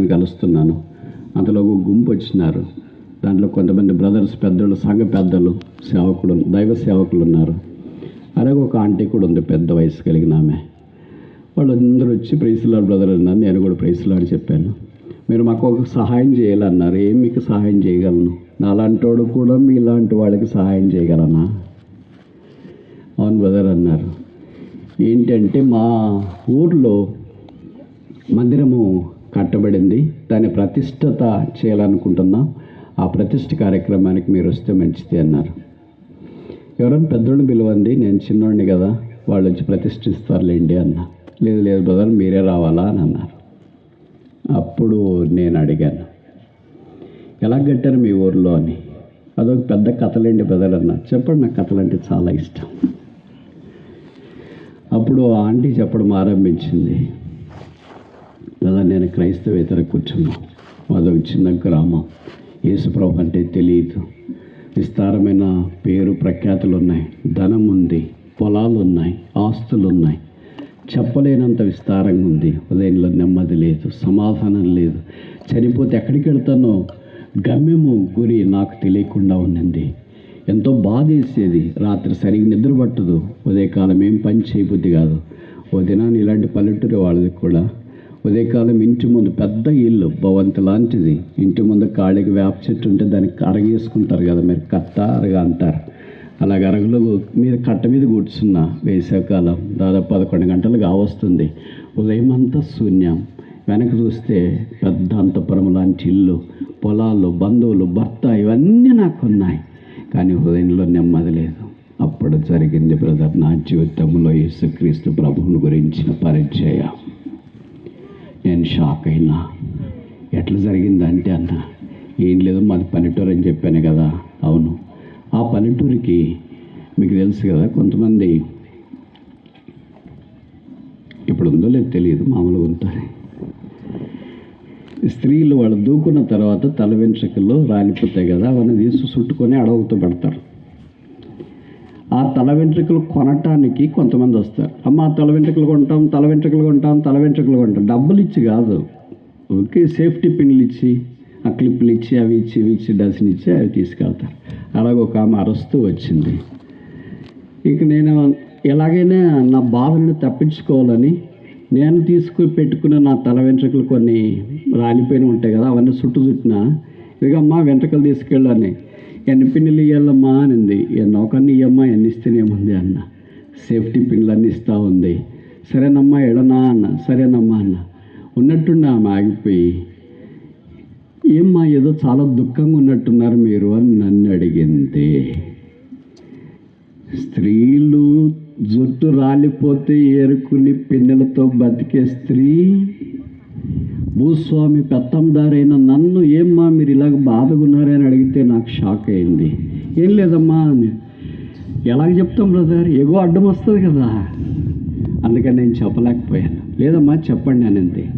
కొంతమందిని కలుస్తున్నాను. అందులో ఒక గుంపు వచ్చినారు దాంట్లో కొంతమంది బ్రదర్స్ పెద్దలు సంఘ పెద్దలు సేవకుడు దైవ సేవకులు ఉన్నారు. అలాగే ఒక ఆంటీ కూడా ఉంది పెద్ద వయసు కలిగిన ఆమె. వాళ్ళందరూ వచ్చి ప్రైస్లాడ్ బ్రదర్ అన్నారు. నేను కూడా ప్రైస్లాడ్ చెప్పాను. మీరు మాకు ఒక సహాయం చేయాలన్నారు. ఏం మీకు సహాయం చేయగలను? నాలాంటోడు కూడా మీలాంటి వాళ్ళకి సహాయం చేయగలనా? అవును బ్రదర్ అన్నారు. ఏంటంటే మా ఊర్లో మందిరము కట్టబడింది. దాని ప్రతిష్టత చేయాలనుకుంటున్నాం. ఆ ప్రతిష్ట కార్యక్రమానికి మీరు వస్తే మంచిది అన్నారు. ఎవరైనా పెద్దోళ్ళు పిలవండి నేను చిన్నోడిని కదా వాళ్ళు వచ్చి ప్రతిష్ఠిస్తారులేండి అన్న. లేదు లేదు బ్రదర్ మీరే రావాలా అని అన్నారు. అప్పుడు నేను అడిగాను. ఎలా కట్టారు మీ ఊర్లో అని. అదొక పెద్ద కథలేండి బ్రదర్ అన్న. చెప్పండి నాకు కథలు అంటే చాలా ఇష్టం. అప్పుడు ఆ ఆంటీ చెప్పడం ఆరంభించింది. క్రైస్తవేతర కూర్చున్నాం అదొక చిన్న గ్రామం యేసుప్రభు అంటే తెలియదు. విస్తారమైన పేరు ప్రఖ్యాతులు ఉన్నాయి ధనం ఉంది పొలాలు ఉన్నాయి ఆస్తులు ఉన్నాయి చెప్పలేనంత విస్తారంగా ఉంది. ఉదయంలో నెమ్మది లేదు సమాధానం లేదు. చనిపోతే ఎక్కడికి వెళ్తానో గమ్యము గురి నాకు తెలియకుండా ఉన్నింది. ఎంతో బాధ వేసేది. రాత్రి సరిగ్గా నిద్ర పట్టదు ఉదయకాలం ఏం పని చేయబుద్ధి కాదు. ఓ దినాన్ని ఇలాంటి పల్లెటూరు వాళ్ళది కూడా ఉదయకాలం ఇంటి ముందు పెద్ద ఇల్లు భవంతి లాంటిది. ఇంటి ముందు కాళ్ళకి వేప చెట్టు ఉంటే దానికి అరగేసుకుంటారు కదా మీరు కత్త అరగ అంటారు. అలాగ అరగులు మీద కట్ట మీద కూర్చున్నా వేసవికాలం దాదాపు పదకొండు గంటలు కావస్తుంది ఉదయం అంతా శూన్యం. వెనక చూస్తే పెద్ద అంతపురం లాంటి ఇల్లు పొలాలు బంధువులు భర్త ఇవన్నీ నాకు ఉన్నాయి కానీ హృదయంలో నెమ్మది లేదు. అప్పుడు జరిగింది బ్రదర్ నా జీవితంలో యేసుక్రీస్తు ప్రభువుని గురించిన పరిచయం. నేను షాక్ అయినా. ఎట్లా జరిగిందంటే అన్న ఏం లేదు మాది పల్లెటూరు అని చెప్పాను కదా. అవును. ఆ పల్లెటూరికి మీకు తెలుసు కదా కొంతమంది ఇప్పుడు ఉందో లేదు తెలియదు మామూలుగా ఉంటారు స్త్రీలు వాళ్ళు దూకున్న తర్వాత తల వెంట్రుకల్లో రాలిపోతాయి కదా అవన్నీ తీసి చుట్టుకొని అడవుతో పెడతారు. తల వెంట్రుకలు కొనటానికి కొంతమంది వస్తారు. అమ్మ తల వెంట్రుకలు కొంటాం తల వెంట్రుకలు కొంటాం తల వెంట్రుకలు కొంటాం. డబ్బులు ఇచ్చి కాదు. ఓకే సేఫ్టీ పిన్లు ఇచ్చి ఆ క్లిప్లు ఇచ్చి అవి ఇచ్చి ఇవి ఇచ్చి డజన్ ఇచ్చి అవి తీసుకెళ్తారు. అలాగే ఒక ఆమె అరుస్తూ వచ్చింది. ఇక నేను ఎలాగైనా నా బాధను తప్పించుకోవాలని నేను తీసుకు పెట్టుకున్న నా తల వెంట్రుకలు కొన్ని రాలిపోయిన ఉంటాయి కదా అవన్నీ చుట్టు చుట్టిన ఇదిగమ్మా వెంట్రుకలు తీసుకెళ్ళని. ఎన్ని పిన్నులు ఇవ్వాలమ్మా అనింది ఎన్ని ఒకరిని ఇవ్వమ్మా ఎన్ని ఇస్తేనేముంది అన్న. సేఫ్టీ పిన్లు అన్నీ ఇస్తూ ఉంది. సరేనమ్మా ఎడనా అన్న సరేనమ్మా అన్న. ఉన్నట్టుండి ఆమె ఆగిపోయి ఏమ్మా ఏదో చాలా దుఃఖంగా ఉన్నట్టున్నారు మీరు అని నన్ను అడిగింది. స్త్రీలు జుట్టు రాలిపోతే ఏరుకుని పిన్నెలతో బతికే స్త్రీ భూస్వామి పెత్తందారైన నన్ను ఏమ్మా మీరు ఇలాగ బాధగున్నారని అడిగితే నాకు షాక్ అయింది. ఏం లేదమ్మా అని. ఎలాగ చెప్తాం బ్రదర్? ఎగో అడ్డం వస్తుంది కదా. అందుకని నేను చెప్పలేకపోయాను. లేదమ్మా చెప్పండి నేను అంతే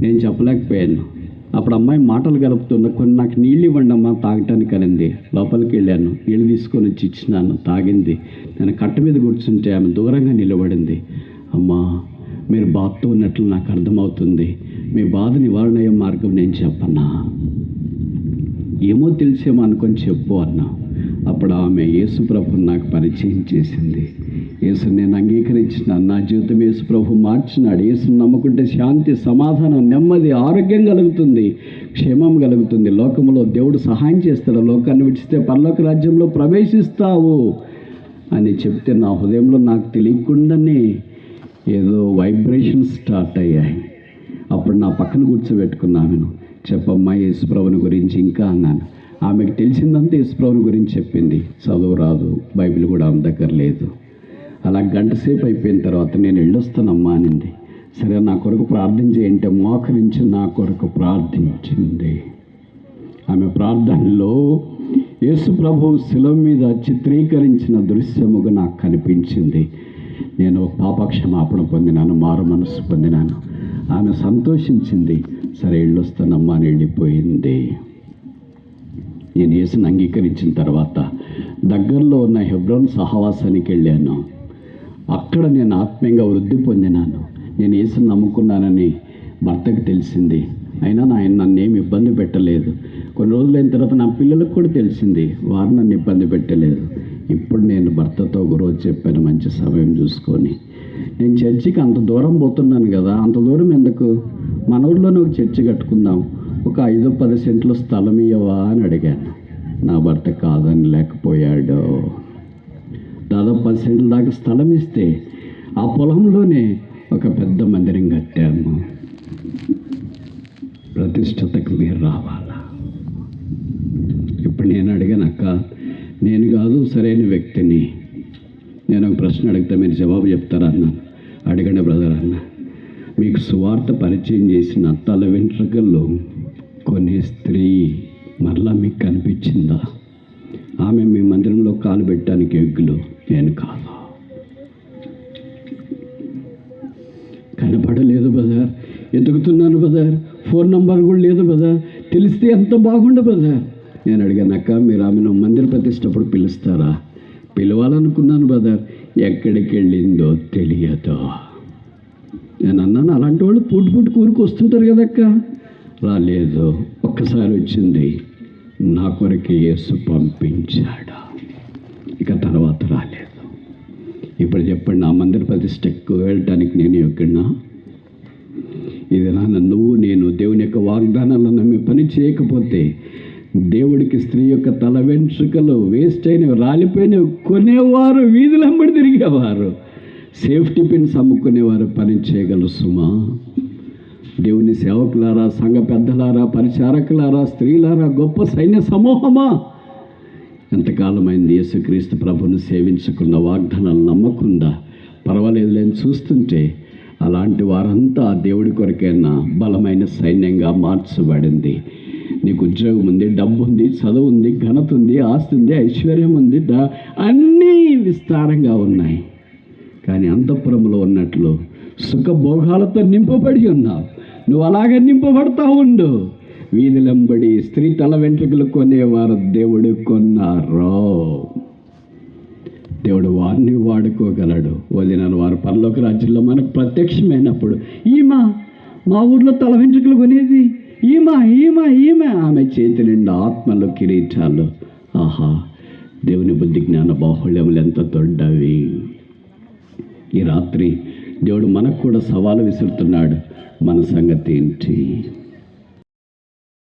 నేను చెప్పలేకపోయాను. అప్పుడు అమ్మాయి మాటలు గలుపుతున్న కొన్ని నాకు నీళ్ళు ఇవ్వండి అమ్మా తాగటానికి అనింది. లోపలికి వెళ్ళాను. నీళ్ళు తీసుకొని వచ్చి ఇచ్చినాను తాగింది. నేను కట్ట మీద కూర్చుంటే ఆమె దూరంగా నిలబడింది. అమ్మా మీరు బాధతో ఉన్నట్లు నాకు అర్థమవుతుంది. మీ బాధ నివారణ అయ్యే మార్గం నేను చెప్పన్నా ఏమో తెలిసేమో అనుకొని చెప్పు అన్నా. అప్పుడు ఆమె యేసుప్రభుని నాకు పరిచయం చేసింది. యేసు నేను అంగీకరించిన నా జీవితం యేసుప్రభు మార్చినాడు. యేసుని నమ్ముకుంటే శాంతి సమాధానం నెమ్మది ఆరోగ్యం కలుగుతుంది. క్షేమం కలుగుతుంది. లోకంలో దేవుడు సహాయం చేస్తాడు. లోకాన్ని విడిస్తే పరలోక రాజ్యంలో ప్రవేశిస్తావు అని చెప్తే నా హృదయంలో నాకు తెలియకుండానే ఏదో వైబ్రేషన్ స్టార్ట్ అయ్యాయి. అప్పుడు నా పక్కన కూర్చోబెట్టుకున్నాను చెప్పమ్మా యేసుప్రభుని గురించి ఇంకా అన్నాను. ఆమెకు తెలిసిందంతా యేసుప్రభుని గురించి చెప్పింది. చదువు రాదు బైబిల్ కూడా ఆమె దగ్గర లేదు. అలా గంట సేపు అయిపోయిన తర్వాత నేను వెళ్ళొస్తానమ్మా అనింది. సరే నా కొరకు ప్రార్థన చేయంటే మోకరించి నా కొరకు ప్రార్థించింది. ఆమె ప్రార్థనలో యేసుప్రభు శిలం మీద చిత్రీకరించిన దృశ్యముగా నాకు కనిపించింది. నేను పాపక్షమాపణ పొందినాను మారు మనసు పొందినాను. ఆమె సంతోషించింది. సరే వెళ్ళొస్తానమ్మా అని వెళ్ళిపోయింది. నేను యేసుని అంగీకరించిన తర్వాత దగ్గరలో ఉన్న హెబ్రోన్ సహవాసానికి వెళ్ళాను. అక్కడ నేను ఆత్మీయంగా వృద్ధి పొందినాను. నేను యేసుని నమ్ముకున్నానని భర్తకు తెలిసింది. అయినా ఆయన నన్ను ఏమి ఇబ్బంది పెట్టలేదు. కొన్ని రోజులైన తర్వాత నా పిల్లలకు కూడా తెలిసింది. వారు నన్ను ఇబ్బంది పెట్టలేదు. ఇప్పుడు నేను భర్తతో ఒక రోజు చెప్పాను మంచి సమయం చూసుకొని. నేను చర్చికి అంత దూరం పోతున్నాను కదా అంత దూరం ఎందుకు? మన ఊర్లోనే ఒక చర్చి కట్టుకుందాం ఒక ఐదు పది సెంట్లు స్థలం ఇవ్వవా అని అడిగాను. నా భర్త కాదని లేకపోయాడు. దాదాపు పది సెంట్ల దాకా స్థలం ఇస్తే ఆ పొలంలోనే ఒక పెద్ద మందిరం కట్టాము ప్రతిష్టతకు మీరు రావాలా ఇప్పుడు నేను అడిగాను అక్క నేను కాదు సరైన వ్యక్తిని. నేను ఒక ప్రశ్న అడిగితే మీరు జవాబు చెప్తారా అన్న? అడగండి బ్రదర్ అన్న. మీకు సువార్త పరిచయం చేసిన తల వెంట్రుకల్లో కొనే స్త్రీ మరలా మీకు కనిపించిందా? ఆమె మీ మందిరంలో కాలు పెట్టడానికి యోగ్యులు నేను కాదు. కనపడలేదు బజార్ ఎదుగుతున్నాను బజార్ ఫోన్ నంబర్ కూడా లేదు బజార్ తెలిస్తే ఎంత బాగుండు బజార్ నేను అడిగాను అక్క మీరు ఆమెను మందిర ప్రతిష్టప్పుడు పిలుస్తారా? పిలవాలనుకున్నాను బ్రదర్ ఎక్కడికి వెళ్ళిందో తెలియదు. నేను అన్నాను అలాంటి వాళ్ళు పూటి పూటి కూరికి వస్తుంటారు కదక్క రాలేదు ఒక్కసారి వచ్చింది. నా కొరకు యేసు పంపించాడు. ఇక తర్వాత రాలేదు. ఇప్పుడు చెప్పండి ఆ మందిర ప్రతిష్టకు వెళ్ళటానికి నేను ఎక్కడినా ఇది నాన్న నువ్వు నేను దేవుని యొక్క వాగ్దానాలను నమ్మి పని చేయకపోతే దేవుడికి స్త్రీ యొక్క తల వెంట్రుకలు వేస్ట్ అయినవి రాలిపోయినవి కొనేవారు వీధులంబడి తిరిగేవారు. సేఫ్టీ పిన్స్ అమ్ముకునేవారు పని చేయగలరు సుమా. దేవుని సేవకులారా సంఘ పెద్దలారా పరిచారకులారా స్త్రీలారా గొప్ప సైన్య సమూహమా? ఎంతకాలమైంది యేసుక్రీస్తు ప్రభును సేవించకుండా వాగ్దానాలు నమ్మకుండా పర్వాలేదు లేని చూస్తుంటే అలాంటి వారంతా దేవుడి కొరకైనా బలమైన సైన్యంగా మార్చబడింది. నీకు ఉద్యోగం ఉంది డబ్బు ఉంది చదువు ఉంది ఘనత ఉంది ఆస్తి ఉంది ఐశ్వర్యం ఉంది దా అన్నీ విస్తారంగా ఉన్నాయి. కానీ అంతఃపురంలో ఉన్నట్లు సుఖభోగాలతో నింపబడి ఉన్నావు. నువ్వు అలాగే నింపబడతా ఉండు. వీధిలంబడి స్త్రీ తల వెంట్రుకలు కొనేవారు దేవుడు కొన్నారు. దేవుడు వారిని వాడుకోగలడు. వదినారు వారు పరలోక రాజ్యంలో మనకు ప్రత్యక్షమైనప్పుడు ఈమా మా ఊర్లో తల వెంట్రుకలు కొనేది ఈమా ఈమ ఈమె. ఆమె చేతి నిండా ఆత్మలు కిరీటాలు. ఆహా దేవుని బుద్ధి జ్ఞాన బాహుళ్యములు ఎంత దొడ్డవి ఈ రాత్రి దేవుడు మనకు కూడా సవాలు విసురుతున్నాడు. మన సంగతి ఏంటి?